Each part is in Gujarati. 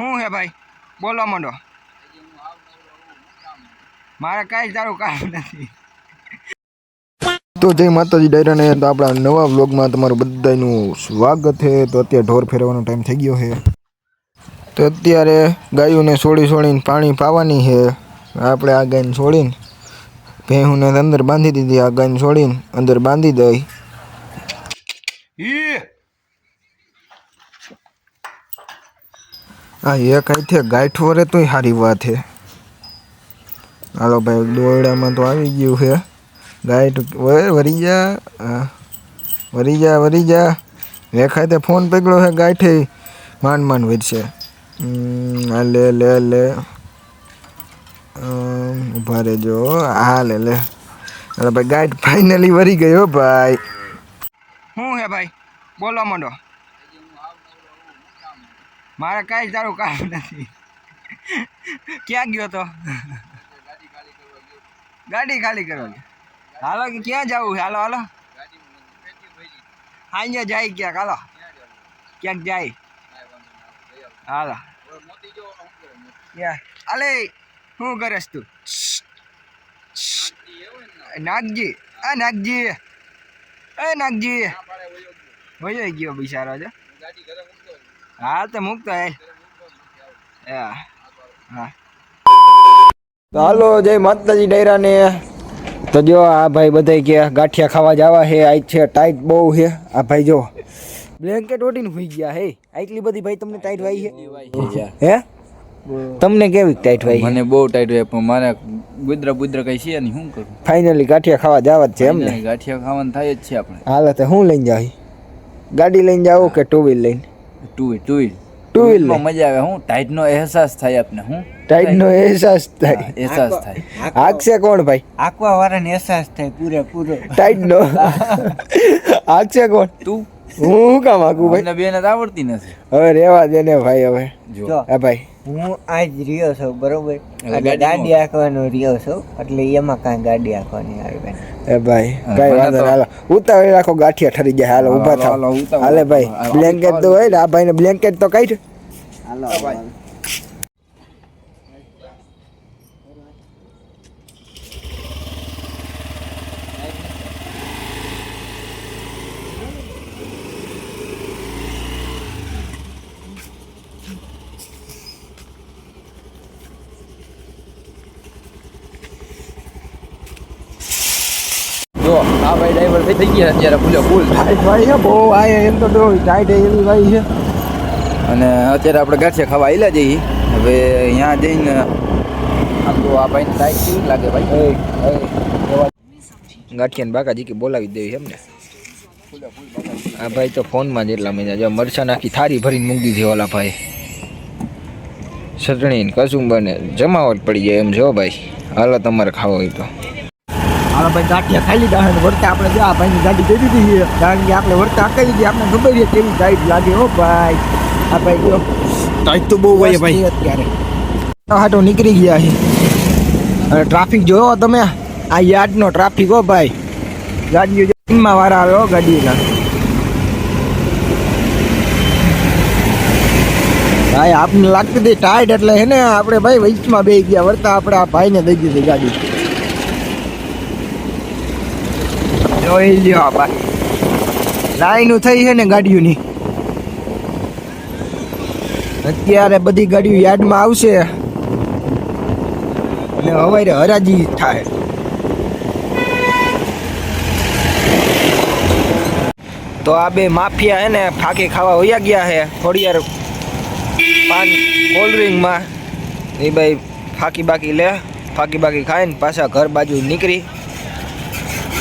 શું હે ભાઈ? બોલો માંડો. મારે કાંઈ તારું કામ નથી. તો જય માતાજી ડાયરાને તો આપણા નવા વ્લોગમાં તમારું બધાનું સ્વાગત છે. તો અત્યારે ઢોર ફેરવાનો ટાઈમ થઈ ગયો છે. તો અત્યારે ગાયોને છોડી છોડીને પાણી પાવાની છે. આપણે આ ગાયને છોડીને ભેહુને અંદર બાંધી દીધી. આ ગાયને છોડીને અંદર બાંધી દઈ. આ એક અહીંથી ગાંઠ વરે તોય સારી વાત છે. હાલો ભાઈ, દોરડામાં તો આવી ગયું છે. ગાંઠ વરે જા. વરી જા વરી જા. રેખાય તે ફોન પકડ્યો છે, ગાંઠે માંડ માંડ વધશે. આ લે લે લે. ઊભા રહેજો. હા, લે લે. અરે ભાઈ, ગાંઠ ફાઇનલી વરી ગયો ભાઈ. શું હે ભાઈ? બોલવા માંડો. મારે કાંઈ તારું કામ નથી. ક્યાં ગયો તો? ગાડી ખાલી કરવા હાલો કે ક્યાં જવું? હાલો હાલો. અહીંયા જાય ક્યાંક. હાલો. ક્યાંક જાય. હાલો. અલે, શું કરેશ તું? નાગજી. આ નાગજી. એ નાગજી. વયો ગયો બિચારો છે હા તો મૂકતો હે. હા હા. તો હાલો જય માતાજી ડાયરાને તો જો આ ભાઈ બધા કે ગાંઠિયા ખાવા જવા હે આજ છે ટાઈટ બહુ હે. આ ભાઈ જો બ્લેન્કેટ ઓઢીને હોઈ ગયા હે. આટલી બધી ભાઈ તમને ટાઈટ વાઈ છે હે? તમને કેવી ટાઈટ વાઈ મને બહુ ટાઈટ હોય પણ મારે ગુદરા બુદરા કઈ છે નહીં શું કરું? ફાઇનલી ગાંઠિયા ખાવા જવા જ છે એમ ને? ગાંઠિયા ખાવાનું થાય જ છે આપણે. હાલ તો હું લઈને જાવ ગાડી લઈને જાવ કે ટુ વ્હીલ લઈને? Two wheel two wheel two wheel મજા આવે. હું ટાઈટ નો અહેસાસ થાય આપને હું? ટાઈટ. નો અહેસાસ થાય. અહેસાસ થાય. હાકશે કોણ ભાઈ? આકવા વાળાને અહેસાસ થાય પૂરેપૂરો ટાઈટ નો હાકશે કોણ? તું? હું કામ હાકું ભાઈ? મને બેન આવડતી નથી. હવે રેવા દે ને ભાઈ હવે. જો. હા ભાઈ. હું આજ રહ્યો છું બરોબર? એટલે ગાડી આંકવાનો રહ્યો છું એટલે એમાં કાંઈ ગાડી આંકવાની આવી બેન એ ભાઈ કઈ વાંધો હાલો. ઉતાવળી રાખો ગાંઠિયા ઠરી જાય હાલો ઊભા ઊભા હાલો, હાલો, થાવ હાલે ભાઈ બ્લેન્કેટ તો હોય ને આ ભાઈને બ્લેન્કેટ તો કાઢ જો આ ભાઈ ડ્રાઈવર થઈ ગયા અત્યારે ફૂલે ફૂલ ટાઈટ ભાઈ છે બહુ આ એમ તો જો ટાઈટ એવી ભાઈ છે. અને અત્યારે આપણે ગાંઠિયા ખાવા આવેલા જઈએ. હવે અહીંયા જઈને આમ તો આ ભાઈ ટાઈટ કેવી લાગે ભાઈ? ગાંઠિયાને બાકાજી કે બોલાવી દેવી એમને. આ ભાઈ તો ફોનમાં જ એટલા મજા જો મરચા નાખી થારી ભરીને મૂકી દીધી ઓલા ભાઈ. ચટણી કચુંબર ને જમાવટ પડી જાય એમ જો ભાઈ. હાલો તમારે ખાવો હોય તો. હાલો ભાઈ ગાંઠિયા ખાઈ લીધા અને વર્તા આપણે જો આ ભાઈની ગાડી દઈ દીધી છે. કારણ કે આપણે વર્તા આકાઈ દીધી આપણે ખબર છે કેવી ગાઈડ લાગે હો ભાઈ. આ ભાઈ જો. ટાઈટ તો બહુ હોય ભાઈ. અત્યારે. હાટો નીકળી ગયા છે. અને ટ્રાફિક જોયો તમે? આ યાર્ડનો ટ્રાફિક હો ભાઈ. ગાડીઓ માં વાળા આવે હો ગાડીના. ભાઈ આપને લાગતી હતી ટાઈટ એટલે હે ને આપણે ભાઈ વચમાં બે ગયા. વળતા આપણે આ ભાઈને દઈ દીધી ગાડી. જોઈ લ્યો ભાઈ લાઈનું થઈ છે ને ગાડીઓની. અત્યારે બધી ગાડીઓ યાર્ડમાં આવશે. અને હવારે હરાજી થાય. તો આ બે માફિયા હે ફાંકી ખાવા વયા ગયા છે થોડી વાર પાન કોલ્ડ્રિંકમાં. એ ભાઈ ફાંકી બાકી લે, ફાંકી બાકી ખાઈને પાછા ઘર બાજુ નીકળી.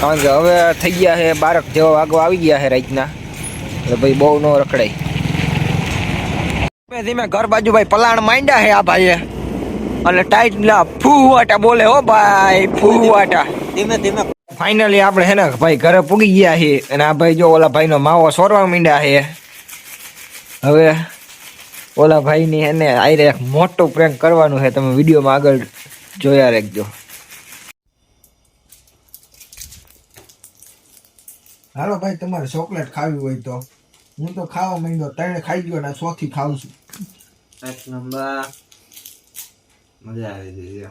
કારણ કે હવે થઈ ગયા છે બારક જેવા વાગો આવી ગયા છે રાતના. એટલે ભાઈ બહુ ન રખડાય. ધીમે ધીમે ઘર બાજુ ભાઈ પલાણ માંડ્યા છે આ ભાઈએ. અને ટાઈટ ના ફૂવાટા બોલે હો ભાઈ ફૂવાટા. ધીમે ધીમે ફાઇનલી આપણે હે ને ભાઈ ઘરે પૂગી ગયા છે અને આ ભાઈ જો ઓલા ભાઈનો માવો સોરવા માંડ્યા છે. હવે ઓલા ભાઈની એને આઈ એક મોટું પ્રેન્ક કરવાનું છે. તમે વિડીયોમાં આગળ જોયા રાખજો. હાલો ભાઈ, તમારે ચોકલેટ ખાવી હોય તો. હું તો ખાવા માંડ્યો તને ખાઈ ગયો ને ચોથી ખાઉં છું. એક નંબર. મજા આવી ગઈ